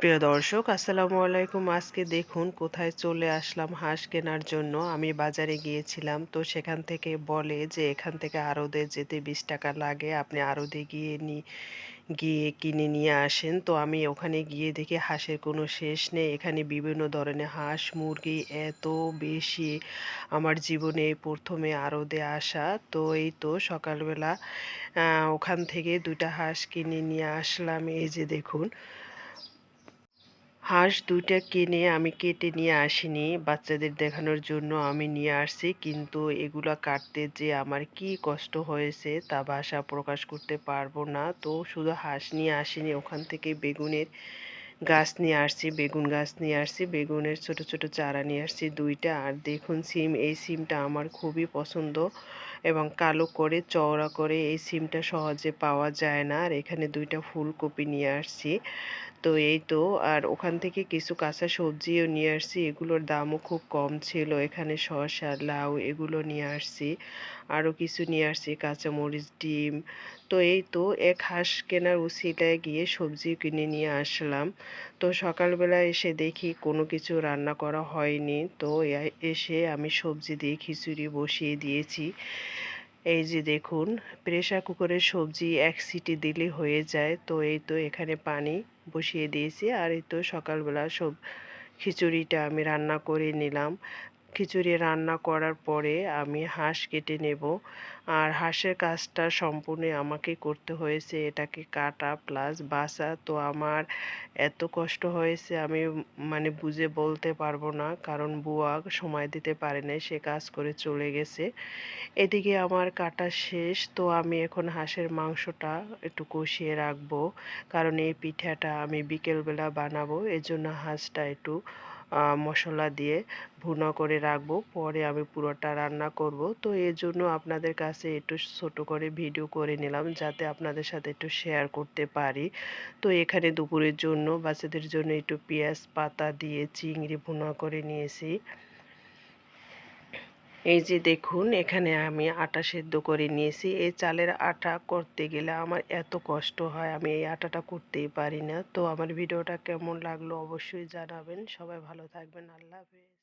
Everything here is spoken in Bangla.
প্রিয় দর্শক, আসসালামু আলাইকুম। আজকে দেখুন কোথায় চলে আসলাম হাঁস কেনার জন্য। আমি বাজারে গিয়েছিলাম, তো সেখান থেকে বলে যে এখান থেকে আড়তে যেতে বিশ টাকা লাগে, আপনি আড়তে গিয়ে নি, গিয়ে কিনে নিয়ে আসেন। তো আমি ওখানে গিয়ে দেখি হাঁসের কোনো শেষ নেই। এখানে বিভিন্ন ধরনের হাঁস, মুরগি এত বেশি আমার জীবনে প্রথমে আড়তে আসা। তো এই তো সকালবেলা ওখান থেকে দুইটা হাঁস কিনে নিয়ে আসলাম। এই যে দেখুন হাঁস দুইটা কিনে আমি কেটে নিয়ে আসিনি। বাচ্চাদের দেখানোর জন্য আমি নিয়ে আসছি। কিন্তু এগুলা কাটতে যে আমার কি কষ্ট হয়েছে তা ভাষা প্রকাশ করতে পারব না। তো শুধু হাঁস নিয়ে আসিনি, ওখান থেকে বেগুনের গাছ নিয়ে আসছি, বেগুন গাছ নিয়ে আসছি, বেগুনের ছোট ছোট চারা নিয়ে আসছি দুইটা। আর দেখুন, সিম, এই সিমটা আমার খুবই পছন্দ। এবং কালো করে, চওড়া করে এই সিমটা সহজে পাওয়া যায় না। আর এখানে দুইটা ফুলকপি নিয়ে আসছি। তো এই তো, আর ওখান থেকে কিছু কাঁচা সবজিও নিয়ে আসছি। এগুলোর দামও খুব কম ছিল। এখানে শসা, লাউ এগুলো নিয়ে আসছি। আরও কিছু নিয়ে আসছি, কাঁচামরিচ, ডিম। তো এই তো, এক হাঁস কেনার উচিলায় গিয়ে সবজি কিনে নিয়ে আসলাম। তো সকালবেলা এসে দেখি কোনো কিছু রান্না করা হয়নি। তো এসে আমি সবজি দিয়ে খিচুড়ি বসিয়ে দিয়েছি। এই যে দেখুন প্রেশার কুকারের সবজি এক সিটি দিলে হয়ে যায়। তো এই তো এখানে পানি বসিয়ে দিয়েছি। আর এই তো সকালবেলা সব খিচুড়িটা আমি রান্না করে নিলাম। খিচুড়ি রান্না করার পরে আমি হাঁস কেটে নেব। আর হাঁসের কাজটা সম্পূর্ণ আমাকে করতে হয়েছে। এটাকে কাটা প্লাস বাসা তো আমার এত কষ্ট হয়েছে, আমি মানে বুঝে বলতে পারব না। কারণ বুয়া সময় দিতে পারে না সে কাজ করে চলে গেছে। এদিকে আমার কাটা শেষ। তো আমি এখন হাঁসের মাংসটা একটু কষিয়ে রাখব। কারণ এই পিঠাটা আমি বিকেলবেলা বানাবো। এজন্য হাঁসটা একটু মশলা দিয়ে ভুনা করে রাখব। পরে আমি পুরোটা রান্না করব। তো এর জন্য আপনাদের কাছে একটু ছোট করে ভিডিও করে নিলাম, যাতে আপনাদের সাথে একটু শেয়ার করতে পারি। তো এখানে দুপুরের জন্য, বাচ্চাদের জন্য একটু পেঁয়াজ পাতা দিয়ে চিংড়ি ভুনা করে নিয়েছি। এই যে দেখুন, এখানে আমি আটা সেদ্ধ করে নিয়েছি। এই চালের আটা করতে গেলে আমার এত কষ্ট হয়, আমি এই আটাটা করতেই পারি না। তো আমার ভিডিওটা কেমন লাগল অবশ্যই জানাবেন। সবাই ভালো থাকবেন। আল্লাহ হাফেজ।